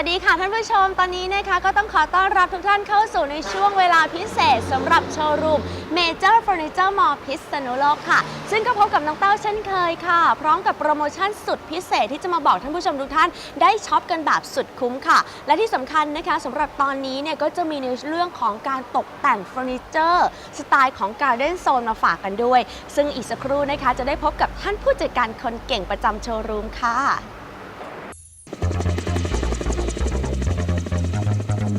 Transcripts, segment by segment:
วัสดีค่ะท่านผู้ชมตอนนี้นะคะก็ต้องขอต้อนรับทุกท่านเข้าสู่ในช่วงเวลาพิเศษสำหรับโชว์รูม Major Furniture Mall พิษณุโลกค่ะ ซึ่งก็พบกับน้องเต้าเช่นเคยค่ะ พร้อมกับโปรโมชั่นสุดพิเศษที่จะมาบอกท่านผู้ชมทุกท่านได้ช็อปกันแบบสุดคุ้มค่ะ และที่สำคัญนะคะสำหรับตอนนี้เนี่ยก็จะมีในเรื่องของการตกแต่งเฟอร์นิเจอร์สไตล์ของ Garden Zone มาฝากกันด้วย ซึ่งอีกสักครู่นะคะจะได้พบกับท่านผู้จัดการคนเก่งประจำโชว์รูมค่ะ ค่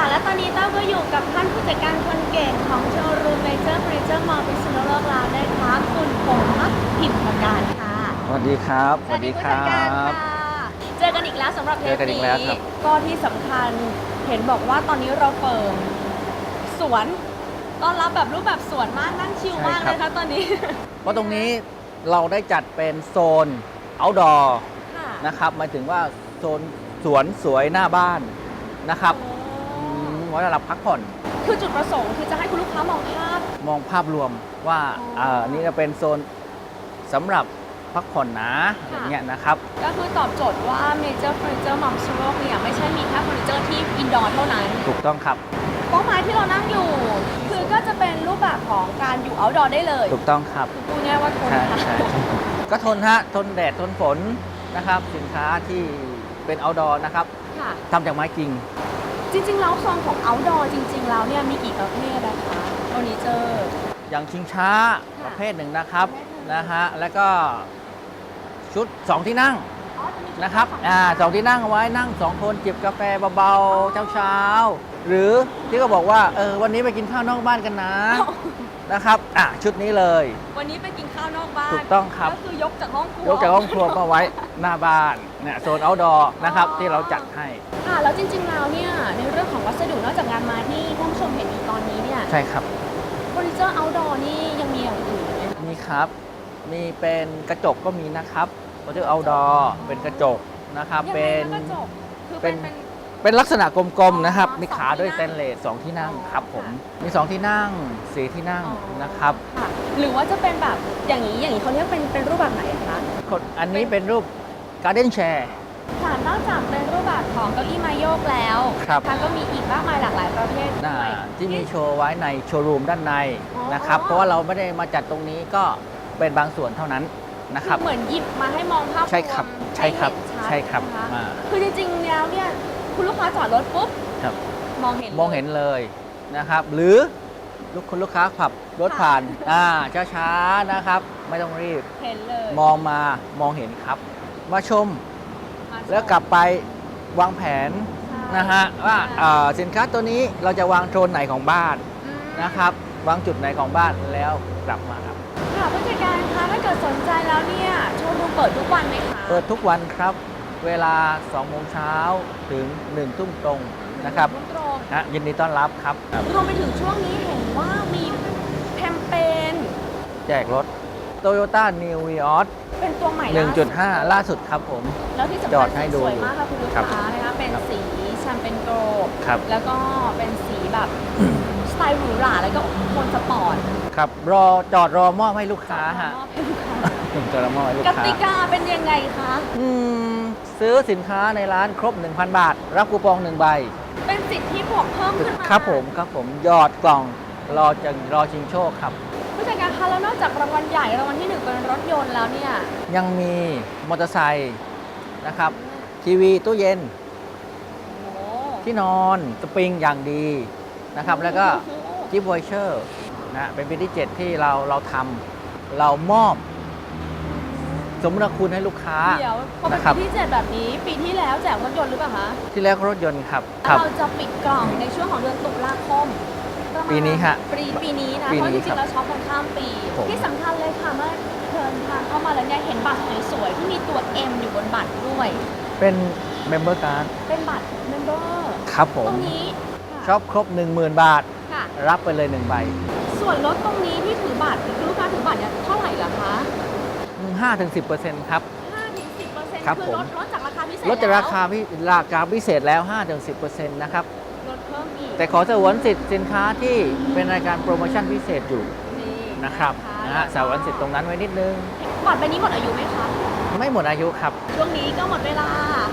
ะ และตอนนี้เต้าก็อยู่กับท่านผู้จัดการคนเก่งของโชว์รูมเมเจอร์เฟอร์นิเจอร์มอลล์พิษณุโลกแล้วนะคะคุณพงษ์พักพิมพ์ประการค่ะสวัสดีครับผู้จัดการค่ะเจอกันอีกแล้วสำหรับเทเจปอกันอีนี้กแล้วครับ ก็ที่สำคัญเห็นบอกว่าตอนนี้เราเปิดสวน ต้อนรับแบบรูปแบบสวนมากนั่งชิลมากเลยค่ะตอนนี้ เพราะตรงนี้เราได้จัดเป็นโซน outdoor ค่ะนะครับหมายถึงว่าโซนสวนสวยหน้าบ้านนะครับโอ้อืมไว้สำหรับพักผ่อน คือจุดประสงค์คือจะให้คุณลูกค้ามองภาพ มองภาพรวมว่าอ๋ออ่าอันนี้จะเป็นโซนสำหรับพักผ่อนนะอย่างเงี้ยนะครับ ก็คือตอบโจทย์ว่า Major Furniture m o m s h o p เนี่ยไม่ใช่มีแค่เฟอร์นิเจอร์ที่อินดอร์เท่านั้นถูกต้องครับโต๊ะไม้ที่เรานั่งอยู่ คือก็จะเป็นรูปแบบของการอยู่ outdoor ได้เลยถูกต้องครับคือพูดง่ายๆว่าทนใช่ค่ะใช่ก็ทนฮะทนแดดทนฝนนะครับ สินค้าที่เป็น outdoor นะครับค่ะ ทำจากไม้จริงจริงๆ แล้วโซนของ outdoor จริง ๆ แล้วเนี่ยมีกี่ประเภทนะคะเฟอร์นิเจอร์ อย่างชิงช้าค่ะประเภทหนึ่งนะครับประเภทหนึ่ง นะฮะแล้วก็ชุด 2 ที่นั่งอ๋อจะมี นะครับอ่าสองที่นั่งเอาไว้นั่ง2คนจิบกาแฟเบาๆเช้าๆหรือที่ก็บอกว่าเออวันนี้ไปกินข้าวนอกบ้านกันนะนะครับอะชุดนี้เลย วันนี้ไปกินข้าวนอกบ้านถูกต้องครับก็คือยกจากห้องครัวยกจากห้องครัวมาไว้หน้าบ้านเนี่ยโซน outdoor นะครับอ๋อที่เราจัดให้ค่ะแล้วจริงๆแล้วเนี่ยในเรื่องของวัสดุนอกจากงานไมาที่ท่านผู้ชมเห็นอยู่ตอนนี้เนี่ยใช่ครับเฟอร์นิเจอร์ outdoor นี่ยังมีอย่างอื่นไหมคะมีครับ มีเป็นกระจกก็มีนะครับ โซน outdoor เป็นกระจกนะครับยังไงเป็นคะกระจกคือเป็เป็นนเป็น เป็นลักษณะกลมๆนะครับอ๋อมีขาด้วยสสองที่นั่งเตนเลสสองที่นั่งอ๋อครับผมค่ะมีสองที่นั่งสี่ที่นั่งอ๋อนะครับ ค่ะหรือว่าจะเป็นแบบอย่างนี้อย่างนี้เขาเรียกเป็นเป็นรูปแบบไหนคะคนอันนี้เป็นรูปการ์เด้นแชร์ ค่ะนอกจากเป็นรูปแบบของเก้าอี้ไม้โยกแล้วครับ ทางก็มีอีกมากมายหลากหลายประเภทน่าด้วย ที่มีโชว์ไว้ในโชว์รูมด้านในอ๋อนะครับเพราะว่าเราไม่ได้มาจัดตรงนี้ก็เป็นบางส่วนเท่านั้น นะครับ เหมือนหยิบมาให้มองภาพใช่ครับวมใช่ครับห้เห็นชัดใช่ครับนะะอ่า คือจริงๆแล้วเนี่ยคุณลูกค้าจอดรถปุ๊บครับ มองเห็นมองเห็นเลยนะครับ หรือลูกคุณลูกค้าขับรถผ่านอ่าช้าๆนะครับ ไม่ต้องรีบเห็นเลยมองมามองเห็นครับ มาชมมาชมแล้วกลับไปวางแผนใช่นะฮะว่าใช่เอ่อสินค้าตัวนี้เราจะวางโซนไหนของบ้านอืม นะครับ วางจุดไหนของบ้านแล้วกลับมาครับ ค่ะผู้จัดการคะถ้าเกิ ดสนใจแล้วเนี่ยโชว์รูมเปิดทุกวันไหมคะเปิดทุกวันครับ เวลา2โมงเช้าถึง1ทุ่มตรงนะครับรุ่งตรงนะยินดีต้อนรับครับครับรวมไปถึงช่วงนี้เห็นว่ามีแคมเปญแจกรถ Toyota New Vios เป็นตัวใหม่ล่าสุด1.5 ล่าสุดครับผม แล้วที่สำจคัอญดให้ดูสวยมากค่ะคุณลูกครับค้านะคะเป็นครับสีแชมเปญโกลบครับแล้วก็เป็นสีแบบสไตล์หรูหราแล้วก็โทนสปอร์ต ครับ รอจอดรอมอบให้ลูกค้าฮะ มอบให้ลูกค้าจอดรอมอบให้ลูกกค้า ติกาเป็นยังไงคะ อืมซื้อสินค้าในร้านครบ 1,000 บาท รับคูปอง 1 ใบ เป็นสิทธิบวกเพิ่มขึ้นมาครับผมครับผมยอดกล่องรอจะรอชิงโชคครับ ผู้จัดการคะแล้วนอกจากรางวัลใหญ่รางวัลที่หนึ่งเป็นรถยนต์แล้วเนี่ยยังมีมอเตอร์ไซค์นะครับ ทีวีตู้เย็นโอ้โหที่นอนสปริงอย่างดีนะครับ แล้วก็กิฟต์วอเชอร์นะเป็นปีที่ 7 ที่เราเราทำเรามอบ สมนาคุณให้ลูกค้า เดี๋ยวพอเป็นนะครับ ปีที่เจ็ดแบบนี้ ปีที่แล้วแจกรถยนต์หรือเปล่าคะที่แรกรถยนต์ครับคแล้วรับเราจะปิดกล่องในช่วงของเดือนตุลาคมประมาณปีนี้ฮะปีปีนี้นะปีเพราะนี้จริงๆเราช็อปกันข้ามปี ผม ที่สำคัญเลยค่ะเมื่อเดินทางเข้ามาแล้วเนี่ยเห็นบัตรสวยๆที่มีตัว M อยู่บนบัตรด้วย เป็นเมมเบอร์การ์ดเป็นบัตรเมมเบอร์ครับผตมรงนี้ค่ะชอบครบ 10,000 บาท ค่ะ รับไปเลย 1 ใบ ส่วนลดตรงนี้ที่ถือบัตรคือลูกค้าถือบัตรเนี่ยเท่าไหร่ล่ะคะ 5-10%ครับ 5-10%ครับคือผมลดลดจากราคาพิเศษลดจากราแล้วคาพิราคาพิเศษแล้ว 5-10%นะครับลดเพิ่มอีกแต่ขอสงวนสิทธิ์สินค้าที่เป็นรายการโปรโมชั่นพิเศษอยู่นี่นะครับนะฮะสาววันสิทธิ์ตรงนั้นไว้นิดนึง บัตรใบนี้หมดอายุไหมคะ ไม่หมดอายุครับ ช่วงนี้ก็หมดเวลา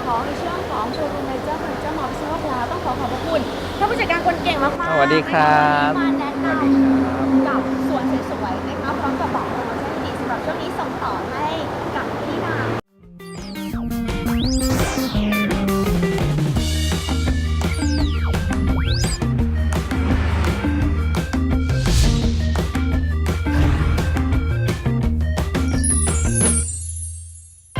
ของในช่วงของโชว์รูมเมเจอร์เฟอร์นิเจอร์มอลล์พิษณุโลกแล้วต้องขอขอบพระคุณท่านผู้จัดการคนเก่งมากๆสวัสดีครับ ที่มาแนะนสวัสดีครับำกับสวนสวยๆน ช่วงนี้ส่งต่อให้กับพี่นาง